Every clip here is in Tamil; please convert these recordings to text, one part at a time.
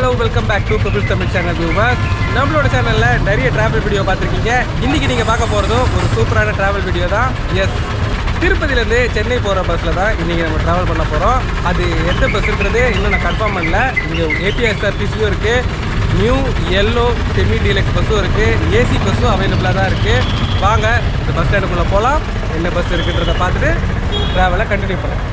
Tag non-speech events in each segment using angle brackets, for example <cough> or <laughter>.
Hello welcome back to Kapil Tamil channel viewers நம்மளோட சேனலில் நிறைய டிராவல் வீடியோ பார்த்துருக்கீங்க. இன்றைக்கி நீங்கள் பார்க்க போகிறதும் ஒரு சூப்பரான டிராவல் வீடியோ தான். எஸ் திருப்பதியிலேருந்து சென்னை போகிற பஸ்ஸில் தான் இன்றைக்கி நம்ம ட்ராவல் பண்ண போகிறோம் அது எந்த பஸ்ஸுன்றது இன்னும் நான் கன்ஃபார்ம் பண்ணல. இங்கே ஏபிஎஸ்ஆர்டிசியும் இருக்குது நியூ எல்லோ செமி டீலக்ஸ் பஸ்ஸும் இருக்குது ஏசி பஸ்ஸும் அவைலபிளாக தான் இருக்குது வாங்க இந்த பஸ் ஸ்டாண்டுக்குள்ளே போகலாம் என்ன பஸ் இருக்குன்றதை பார்த்துட்டு ட்ராவலை கண்டினியூ பண்ணலாம்.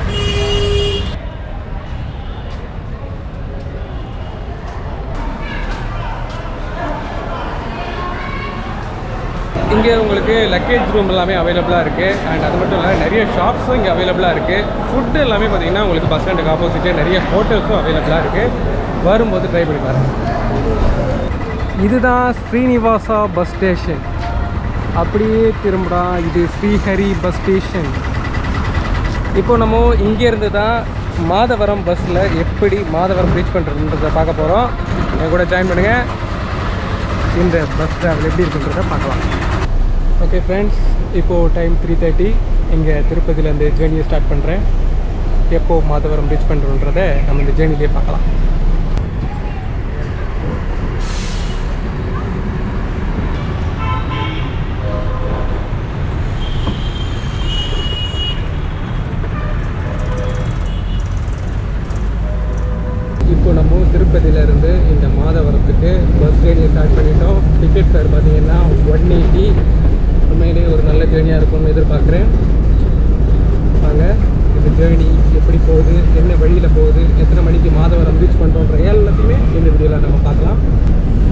இங்கே உங்களுக்கு லக்கேஜ் ரூம் எல்லாமே அவைலபிளாக இருக்குது அண்ட் அது மட்டும் இல்லை நிறைய ஷாப்ஸும் இங்கே அவைலபிளாக இருக்குது ஃபுட்டு எல்லாமே பார்த்தீங்கன்னா உங்களுக்கு பஸ் ஸ்டாண்டுக்கு ஆப்போசிட்டே நிறைய ஹோட்டல்ஸும் அவைலபிளாக இருக்குது வரும்போது ட்ரை பண்ணி பாருங்கள் இதுதான் ஸ்ரீனிவாசா பஸ் ஸ்டேஷன் அப்படியே திரும்புடா இது ஸ்ரீஹரி பஸ் ஸ்டேஷன் இப்போ நம்ம இங்கேருந்து தான் மாதவரம் பஸ்ஸில் எப்படி மாதவரம் ரீச் பண்ணுறதுன்றதை பார்க்க போகிறோம் என் கூட ஜாயின் பண்ணுங்கள் இந்த பஸ் ட்ராவல் எப்படி இருக்குன்றத பார்க்கலாம். ஓகே ஃப்ரெண்ட்ஸ் இப்போது டைம் த்ரீ தேர்ட்டி இங்கே திருப்பதியிலேருந்து ஜேர்னியை ஸ்டார்ட் பண்ணுறேன் எப்போ மாதவரம் ரீச் பண்ணுறோன்றதை நம்ம இந்த ஜேர்னிலே பார்க்கலாம். இப்போ நம்ம திருப்பதியிலேருந்து இந்த மாதவரத்துக்கு பஸ் ஜேர்னியை ஸ்டார்ட் பண்ணிட்டோம். டிக்கெட் ஃபேர் பார்த்தீங்கன்னா ஒன் எயிட்டி உண்மையிலேயே ஒரு நல்ல ஜேர்னியாக இருக்கும்னு எதிர்பார்க்குறேன். வாங்க இந்த ஜேர்னி எப்படி போகுது என்ன வழியில் போகுது எத்தனை மணிக்கு மாதவரம் ரீச் பண்ணுறோன்ற எல்லாத்தையுமே இந்த வீடியோவில் நம்ம பார்க்கலாம்.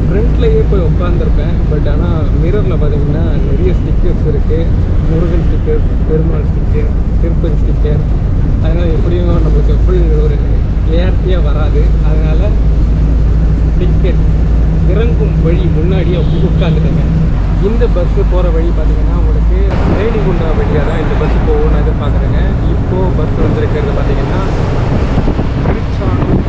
ஃப்ரண்ட்லேயே போய் உட்காந்துருப்பேன் பட் ஆனால் மிரரில் பார்த்தீங்கன்னா நிறைய ஸ்டிக்கர்ஸ் இருக்குது Murugan sticker Perumal sticker Tirupati sticker அதனால் எப்படியும் நம்மளுக்கு ஃபுல் ஒரு கிளியாரிட்டியாக வராது. அதனால் டிக்கெட் இறங்கும் வழி முன்னாடியே உட்காந்துட்டேங்க இந்த பஸ்ஸு போகிற வழி பார்த்தீங்கன்னா உங்களுக்கு ரேணிகுண்டா வழியாக தான் இந்த பஸ் போகும்னு எதிர்பார்க்குறேங்க. இப்போது பஸ் வந்துருக்கிறது பார்த்தீங்கன்னா திருச்சானூர்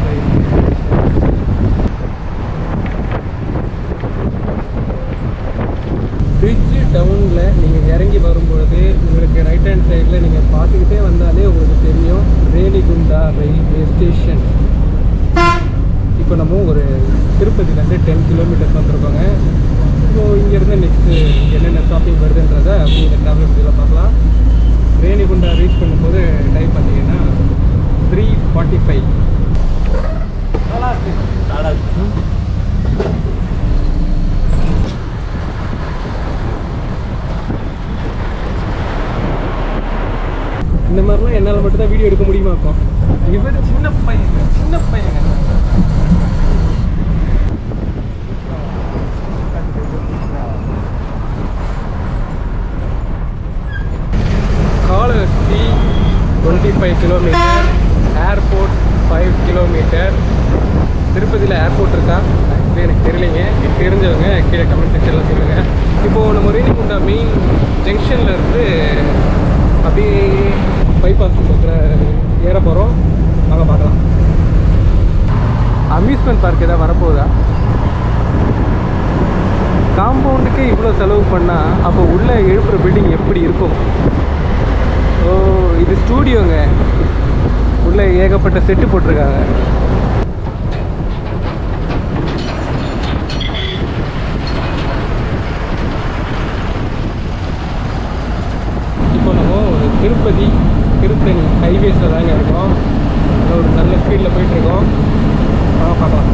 பிரிட்ஜு டவுனில் நீங்கள் இறங்கி வரும்பொழுது உங்களுக்கு ரைட் ஹேண்ட் சைடில் நீங்கள் பார்த்துக்கிட்டே வந்தாலே உங்களுக்கு தெரியும் ரேணிகுண்டா ரயில்வே ஸ்டேஷன் இப்போ நம்ம ஒரு திருப்பதிலேருந்து டென் கிலோமீட்டர்ஸ் வந்திருக்கோங்க. ஷாப்பிங் வருதுன்றதை இந்த ட்ராவல் வீடியோவில் பார்க்கலாம். ரேணிகுண்டா ரீச் பண்ணும்போது டைம் பார்த்தீங்கன்னா த்ரீ ஃபார்ட்டி ஃபைவ் இந்த மாதிரிலாம் என்னால் மட்டும்தான் வீடியோ எடுக்க முடியுமா இருக்கும் இவர் சின்ன பையன் சின்ன பையங்க Kalahasti twenty five kilometre airport five kilometre திருப்பதியில் ஏர்போர்ட் இருக்கா? ஆக்சுவலி எனக்கு தெரியலைங்க. எனக்கு தெரிஞ்சவங்க கீழே கமெண்ட் செக்ஷனில் சொல்லுங்கள் இப்போது நம்ம ரேணிகுண்டா மெயின் ஜங்ஷனில் இருந்து அப்படியே பைபாஸ் பக்கத்தில் ஏற போகிறோம் வாங்க பார்க்கலாம். அம்யூஸ்மெண்ட் பார்க் ஏதாவது வரப்போகுதா? காம்பவுண்டுக்கே இவ்வளோ செலவு பண்ணால் அப்போ உள்ளே எழுப்புகிற பில்டிங் எப்படி இருக்கும்? இது ஸ்டூடியோங்க. உள்ளே ஏகப்பட்ட செட்டு போட்டிருக்காங்க. இப்போ நம்ம ஒரு திருப்பதி திருத்தணி ஹைவேஸில் தாங்க இருக்கோம். ஒரு நல்ல ஸ்பீடில் போயிட்டுருக்கோம். வாங்க பார்க்கலாம்.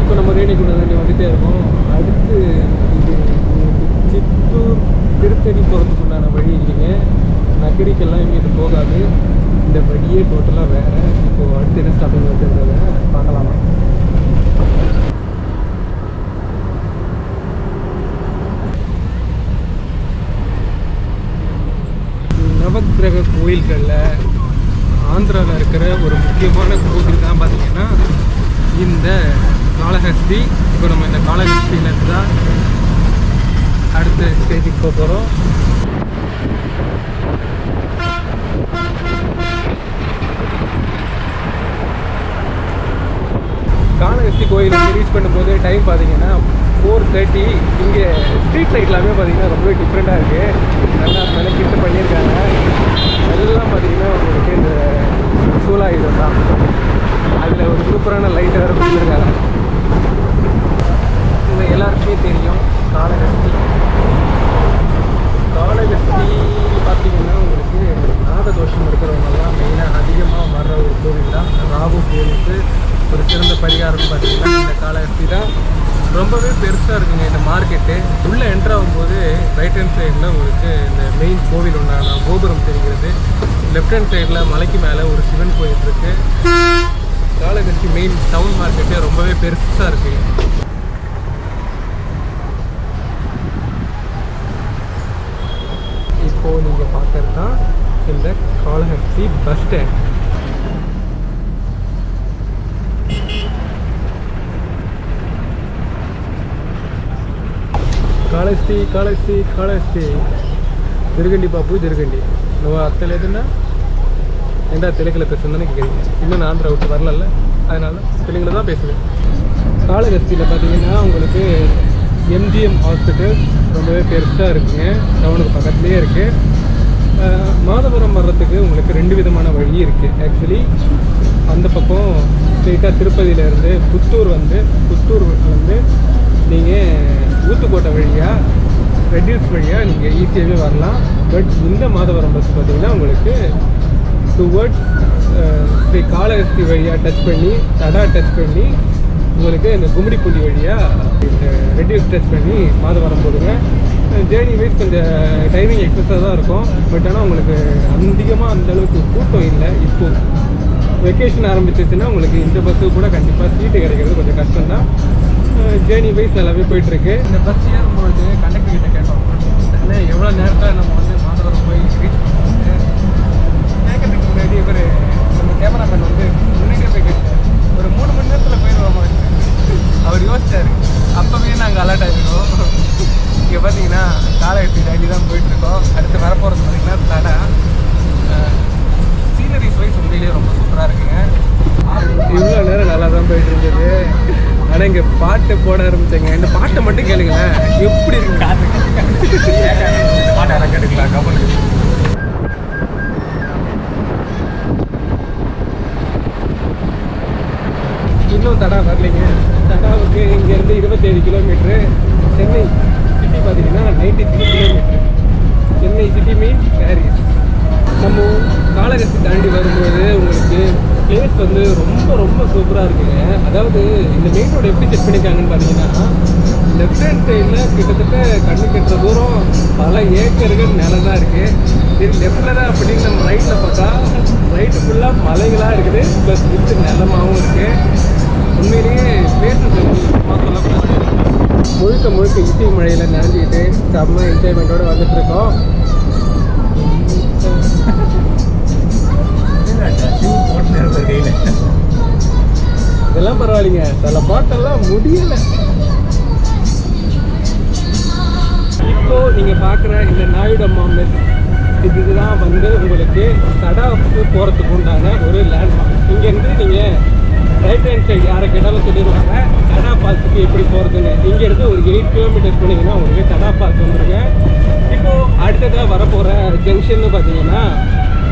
இப்போ நம்ம ரேணிகுண்டா தாண்டி வந்துட்டே இருக்கோம். அடுத்து நக்கடி போகிறதுக்கு உண்டான வழி இல்லைங்க. நகரிக்கெல்லாம் இங்கே இது போகாது. இந்த வழியே டோட்டலாக வேறு. இப்போது அடுத்து என்ன ஸ்டாப்பிங் வருதுன்றதை பார்க்கலாமா. நவக்கிரக கோயில்களில் ஆந்திராவில் இருக்கிற ஒரு முக்கியமான கோவில் தான் பார்த்தீங்கன்னா இந்த காளஹஸ்தி. இப்போ நம்ம இந்த காளஹஸ்தியிலேருந்து தான் அடுத்த ஸ்டேஜுக்கு போக போகிறோம் காளஹஸ்தி கோயில் ரீச் பண்ணும்போது டைம் பார்த்தீங்கன்னா ஃபோர் தேர்ட்டி இங்கே ஸ்ட்ரீட் லைட் எல்லாமே பார்த்தீங்கன்னா ரொம்பவே டிஃப்ரெண்ட்டாக இருக்குது நல்லா மெனக்கிட்டு பண்ணியிருக்காங்க. எல்லாம் பார்த்தீங்கன்னா உங்களுக்கு இந்த சூழாயுதம் தான். அதில் ஒரு சூப்பரான லைட் வேறு கொடுத்துருக்காங்க. உங்க எல்லாருக்குமே தெரியும். காலகஸ்தி காலகஸ்தி பார்த்தீங்கன்னா உங்களுக்கு நாக தோஷம் மெயினாக அதிகமாக வர்ற ஒரு கோவில் தான் ராகு கோவிலுக்கு ஒரு சிறந்த பரிகாரம்னு பார்த்தீங்கன்னா இந்த காலகஸ்தி தான் ரொம்பவே பெருசாக இருக்குங்க இந்த மார்க்கெட்டு உள்ளே என்ட்ரு ஆகும்போது ரைட் ஹேண்ட் சைடில் உங்களுக்கு இந்த மெயின் கோவில் உண்டான கோபுரம் தெரிகிறது. லெஃப்ட் ஹேண்ட் சைடில் மலைக்கு மேலே ஒரு சிவன் கோயில் இருக்குது காலகஸ்தி மெயின் டவுன் மார்க்கெட்டு ரொம்பவே பெருசாக இருக்குது இப்போது நீங்கள் பார்க்குறது தான் இந்த காலஹஸ்தி பஸ் ஸ்டாண்ட் ಕಾಳಸ್ತಿ ಕಾಳಸ್ತಿ ಕಾಳಸ್ತಿ ತಿರುಗಂಡಿ ಪಾಪು ತಿರುಗಂಡಿ நம்ம ಆಗ್ತಾ ಇದನ್ನು எந்த தெலுங்கில் பேசுறதுன்னு கேட்குறீங்க இன்னும் நான் ஆந்திரா விட்டு வரல அதனால் தெலுங்கில் தான் பேசுவேன். காலகஸ்தியில் பார்த்தீங்கன்னா உங்களுக்கு எம்ஜிஎம் ஹாஸ்பிட்டல் ரொம்பவே பெருசாக இருக்குங்க. டவுனுக்கு பக்கத்துலேயே இருக்குது மாதவரம் வர்றதுக்கு உங்களுக்கு ரெண்டு விதமான வழி இருக்குது ஆக்சுவலி அந்த பக்கம் ஸ்ட்ரெயிட்டாக திருப்பதியிலேருந்து புத்தூர் வந்து புத்தூர் வந்து நீங்கள் ஊத்துக்கோட்டை வழியாக ரெட்யூஸ் வழியாக நீங்கள் ஈஸியாகவே வரலாம். பட் இந்த மாதவரம் பஸ் பார்த்திங்கன்னா உங்களுக்கு டுவர்ட்ஸ் ஸ்ரீ காளஹஸ்தி வழியாக டச் பண்ணி தடா டச் பண்ணி உங்களுக்கு இந்த கும்மிடிப்பூண்டி வழியாக இந்த ரெடியூஸ் டச் பண்ணி மாதவரம் போடுங்க ஜேர்னி வைஸ் கொஞ்சம் டைமிங் எக்ஸஸாக தான் இருக்கும். பட் ஆனால் உங்களுக்கு அதிகமாக அந்தளவுக்கு கூட்டம் இல்லை. இப்போ வெக்கேஷன் ஆரம்பிச்சிச்சுன்னா உங்களுக்கு இந்த பஸ்ஸு கூட கண்டிப்பாக சீட்டு கிடைக்கிறது கொஞ்சம் கஷ்டம் தான் ஜேர்னி வைஸ் நல்லாவே போயிட்டுருக்கு. இந்த பஸ் ஏறும்பொழுது கண்டக்டர் கிட்ட கேட்டோம். அண்ணே எவ்வளோ நேரத்தில் நம்ம வந்து மாதவரம் போய் ரீச் பண்ணுவோம் கேட்கறதுக்கு முன்னாடி இவர் நம்ம கேமராமேன் வந்து முன்னாடியே போய் ஒரு மூணு மணி நேரத்தில் போயிடுவோமா அவர். யோசிச்சார் அப்போவே நாங்கள் அலர்ட் ஆகிடுவோம் இங்கே பார்த்தீங்கன்னா காலேஜ் தாண்டி தான் போயிட்டுருக்கோம். அடுத்து வரப்போகிறது பார்த்தீங்கன்னா தடா சீனரிஸ் வைஸ் உண்மையிலேயே ரொம்ப சூப்பராக இருக்குங்க. இவ்வளோ நேரம் நல்லா தான் போயிட்டு இருந்தது ஆனால் இங்கே பாட்டு போட ஆரம்பிச்சேங்க. இந்த பாட்டை மட்டும் கேளுங்களேன். எப்படி இருக்கு? <laughs> பாட்டு யாரும் கேட்டுக்கலாம். கவர்மெண்ட் இன்னும் தடா வரலைங்க. தடாவுக்கு இங்கேருந்து இருபத்தேழு கிலோமீட்ரு சென்னை சிட்டி பார்த்தீங்கன்னா ninety three kilometre Chennai city mean Parrys நம்ம காலகஸ்தி தாண்டி வரும்போது உங்களுக்கு பிளேஸ் வந்து ரொம்ப ரொம்ப சூப்பராக இருக்குங்க. அதாவது இந்த மெயின் ரோடு எப்படி செட் பண்ணியிருக்காங்கன்னு பார்த்தீங்கன்னா லெஃப்ட் ஹேண்ட் சைடில் கிட்டத்தட்ட கண்ணு கட்டுற தூரம் பல ஏக்கர்கள் நிலம் தான் இருக்குது இது லெஃப்டில் தான் அப்படின்னு நம்ம ரைட்டில் பார்த்தா ரைட்டு ஃபுல்லாக மலைகளாக இருக்குது. ப்ளஸ் வித்து நிலமா முழுக்க முழுக்க இசை மழையில் நனைஞ்சிக்கிட்டு செம்ம என்ஜாய்மெண்ட்டோடு வந்துட்டு இருக்கோம் கையில் இதெல்லாம் பரவாயில்லைங்க. சில பாட்டெல்லாம் முடியல. இப்போ நீங்க பார்க்குற இந்த நாயுடம்மா மெஸ் இதுதான் வந்து உங்களுக்கு தடாவுக்கு போகிறதுக்கு உண்டான ஒரு லேண்ட்மார்க் இங்கேருந்து நீங்கள் ரைட் ஹேண்ட் சைடு யாரை கேட்டாலும் சொல்லிடுவாங்க தடா பால்ஸுக்கு எப்படி போகிறதுன்னு இங்கேருந்து ஒரு எயிட் கிலோமீட்டர்ஸ் போனீங்கன்னா உங்களுக்கு தடா பால்ஸ் வந்துருங்க. இப்போ அடுத்ததாக வரப்போகிற ஜங்ஷன்னு பார்த்தீங்கன்னா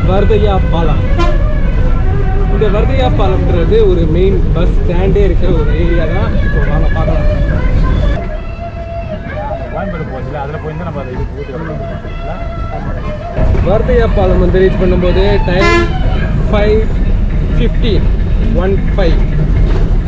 வர்தையா பாலம். இந்த வர்தையா பாலம்ன்றது ஒரு மெயின் பஸ் ஸ்டாண்டே இருக்கிற ஒரு ஏரியா தான். இப்போ வாங்க பார்க்கலாம். வர்தையா பாலம் வந்து ரீச் பண்ணும்போது time five fifteen one five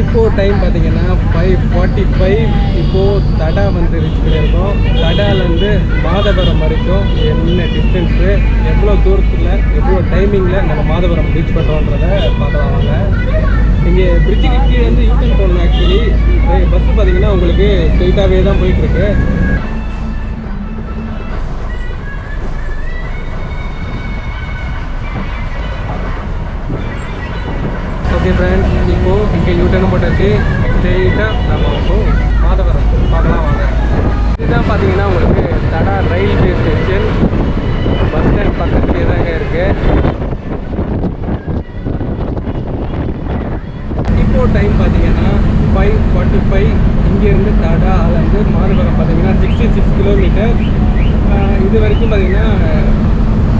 இப்போது டைம் பார்த்தீங்கன்னா ஃபைவ் ஃபார்ட்டி ஃபைவ் இப்போது தடா வந்து ரீச் பண்ணியிருக்கோம். தடாலேருந்து மாதவரம் வரைக்கும் என்ன டிஸ்டன்ஸு எவ்வளோ தூரத்தில் எவ்வளோ டைமிங்கில் நம்ம மாதவரம் ரீச் பண்ணுறோன்றத பார்க்கலாம் வாங்க. இங்கே பிரிட்ஜுக்கு கீழே வந்து யூட்டன் போகணும் ஆக்சுவலி பஸ்ஸு பார்த்தீங்கன்னா உங்களுக்கு ஸ்ட்ரெயிட்டாகவே தான் போயிட்டுருக்கு. ஓகே ஃப்ரெண்ட்ஸ் இப்போது இங்கே யூட்டர்னு போட்டாச்சு ஸ்ட்ரெயிட்டாக நம்ம இப்போ மாதவரம் பார்க்கலாம் வாங்க. இதுதான் பார்த்தீங்கன்னா உங்களுக்கு Tada railway station bus stand பக்கத்துலேயே தாங்க இருக்குது இப்போ டைம் பார்த்தீங்கன்னா ஃபைவ் ஃபார்ட்டி ஃபைவ் இங்கேருந்து தடா வந்து மாதவரம் பார்த்தீங்கன்னா சிக்ஸ்டி சிக்ஸ் கிலோமீட்டர் இது வரைக்கும் பார்த்தீங்கன்னா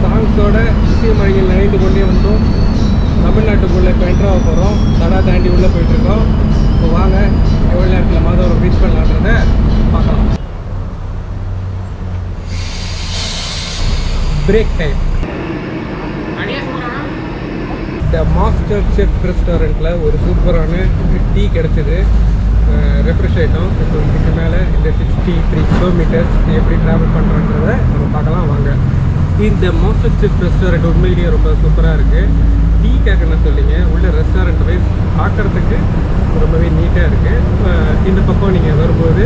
சாங்ஸோட இசைமொழிகள் நினைந்து கொண்டே வந்தோம். தமிழ்நாட்டுக்குள்ளே இப்போ என்ட்ரு ஆக போகிறோம் தடா தாண்டி உள்ளே போயிட்டுருக்கோம் இப்போ வாங்க எவ்வளோ நேரத்தில் மாதவரம் ரீச் பண்ணலான்றத பார்க்கலாம். பிரேக் டைம் இந்த மாஸ்டர் செஃப் ரெஸ்டாரண்ட்டில் ஒரு சூப்பரான டீ கிடச்சிது. ரெஃப்ரெஷ் ஆகிட்டோம் இப்போ இதுக்கு மேலே இந்த சிக்ஸ்டி த்ரீ கிலோமீட்டர்ஸ் எப்படி ட்ராவல் பண்ணுறன்றத நம்ம பார்க்கலாம். வாங்க. இந்த மோஸ்ட் சிப் ரெஸ்டாரண்ட் உண்மையிலேயே ரொம்ப சூப்பராக இருக்குது டீ கேட்கணும்னு சொல்லிங்க உள்ள ரெஸ்டாரண்ட் வைஸ் பார்க்குறதுக்கு ரொம்பவே நீட்டாக இருக்குது இந்த பக்கம் நீங்கள் வரும்போது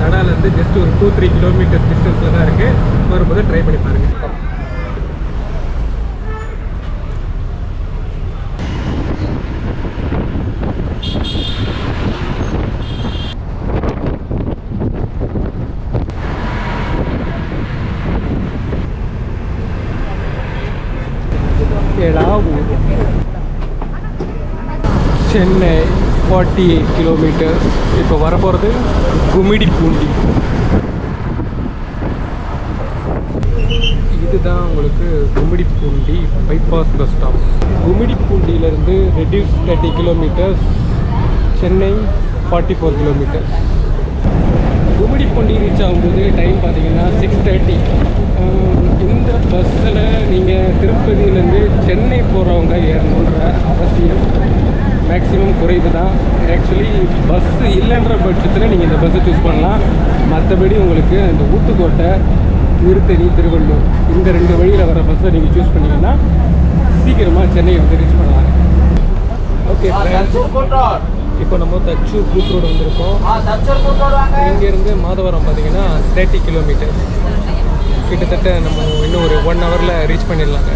தடாலேருந்து ஜஸ்ட் ஒரு டூ த்ரீ கிலோமீட்டர்ஸ் டிஸ்டன்ஸில் தான் இருக்குது வரும்போது ட்ரை பண்ணி பாருங்கள் சென்னை ஃபார்ட்டி எயிட் கிலோமீட்டர் இப்போ வரப்போகிறது குமிடி பூண்டி. இதுதான் உங்களுக்கு Gummidi Poondi bypass bus stop குமிடி பூண்டியிலேருந்து reduce thirty kilometres Chennai forty four kilometres Gummidipoondi reach ஆகும்போது டைம் பார்த்தீங்கன்னா சிக்ஸ் தேர்ட்டி இந்த பஸ்ஸில் நீங்கள் திருப்பதியிலேருந்து சென்னை போகிறவங்க ஏறணுன்ற அவசியம். மேக்ஸிமம் குறைவு தான் ஆக்சுவலி பஸ்ஸு இல்லைன்ற பட்சத்தில் நீங்கள் இந்த பஸ்ஸை சூஸ் பண்ணலாம். மற்றபடி உங்களுக்கு இந்த ஊத்துக்கோட்டை திருத்தணி திருவள்ளூர் இந்த ரெண்டு வழியில் வர பஸ்ஸை நீங்கள் சூஸ் பண்ணீங்கன்னா சீக்கிரமாக சென்னை வந்து ரீச் பண்ணலாம். ஓகே இப்போ நம்ம தச்சூர் கூட் ரோடு வந்திருக்கோம். இங்கேருந்து மாதவரம் பார்த்தீங்கன்னா தேர்ட்டி கிலோமீட்டர் கிட்டத்தட்ட நம்ம இன்னும் ஒரு ஒன் ஹவரில் ரீச் பண்ணிடலாங்க.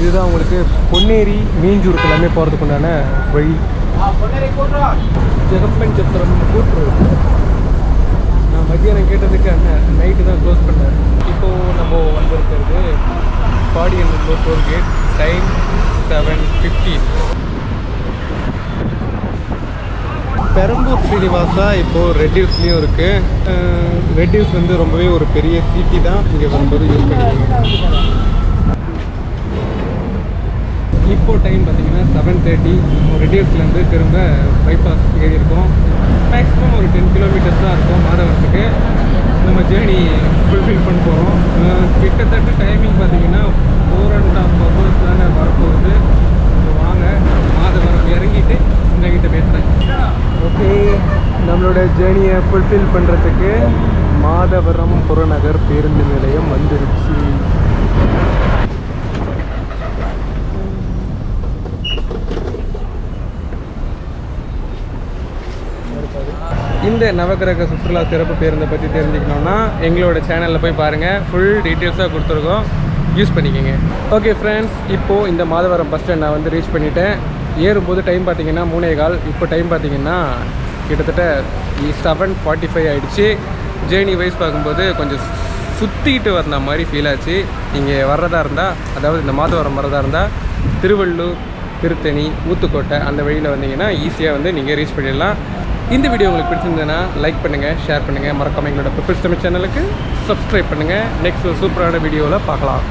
இதுதான் உங்களுக்கு பொன்னேரி மீஞ்சூருக்கு எல்லாமே போகிறதுக்கு உண்டான வழி. ஜெகப்பன் சத்திரம் கூட்டு நான் மத்தியானம் கேட்டதுக்கு அண்ணன் நைட்டு தான் க்ளோஸ் பண்ணேன் இப்போது நம்ம வந்திருக்கிறது பாடியன் number toll gate time seven fifteen Perambur Srinivasa இப்போது ரெட் ஹில்ஸ்லேயும் இருக்குது ரெட் ஹில்ஸ் வந்து ரொம்பவே ஒரு பெரிய சிட்டி தான். இங்கே வரும்போது யூஸ் பண்ணிக்கிறீங்க இப்போ டைம் பார்த்தீங்கன்னா செவன் தேர்ட்டி ரெட் ஹில்ஸ்லேருந்து திரும்ப பைபாஸ் ஏறி இருக்கோம். மேக்ஸிமம் ஒரு டென் கிலோமீட்டர்ஸ் தான் இருக்கும் மாதவரத்துக்கு. நம்ம ஜேர்னி ஃபுல்ஃபில் பண்ண போகிறோம் கிட்டத்தட்ட டைமிங் பார்த்தீங்கன்னா ஃபோர் அண்ட் ஹாஃப் ஹவர்ஸ் தானே வரப்போகுது. வாங்க மாதவரம் இறங்கிட்டு உங்ககிட்ட பேசுகிறேன் ஓகே நம்மளோட ஜேர்னியை ஃபுல்ஃபில் பண்ணுறதுக்கு மாதவரம் புறநகர் பேருந்து நிலையம் வந்துருச்சு. இந்த நவகிரக சுற்றுலா சிறப்பு பேருந்தை பற்றி தெரிஞ்சுக்கணுன்னா எங்களோட சேனலில் போய் பாருங்கள் ஃபுல் டீட்டெயில்ஸாக கொடுத்துருக்கோம். யூஸ் பண்ணிக்கோங்க. ஓகே ஃப்ரெண்ட்ஸ் இப்போது இந்த மாதவரம் பஸ் ஸ்டாண்ட் நான் வந்து ரீச் பண்ணிவிட்டேன் ஏறும்போது டைம் பார்த்தீங்கன்னா மூணே கால். இப்போ டைம் பார்த்தீங்கன்னா கிட்டத்தட்ட செவன் ஃபார்ட்டி ஃபைவ் ஆகிடுச்சு ஜேர்னி வைஸ் பார்க்கும்போது கொஞ்சம் சுற்றிக்கிட்டு வந்த மாதிரி ஃபீல் ஆச்சு. நீங்கள் வர்றதா இருந்தால் அதாவது இந்த மாதவரம் வர்றதா இருந்தால் திருவள்ளூர் திருத்தணி ஊத்துக்கோட்டை அந்த வழியில் வந்தீங்கன்னா ஈஸியாக வந்து நீங்கள் ரீச் பண்ணிடலாம். இந்த வீடியோ உங்களுக்கு பிடிச்சிருந்ததுன்னா லைக் பண்ணுங்கள் ஷேர் பண்ணுங்கள் மறக்காம எங்களோட ப்ரிப்பர்ஸ் தமிழ் சேனலுக்கு சப்ஸ்கிரைப் பண்ணுங்கள் நெக்ஸ்ட் சூப்பரான வீடியோவில் பார்க்கலாம்.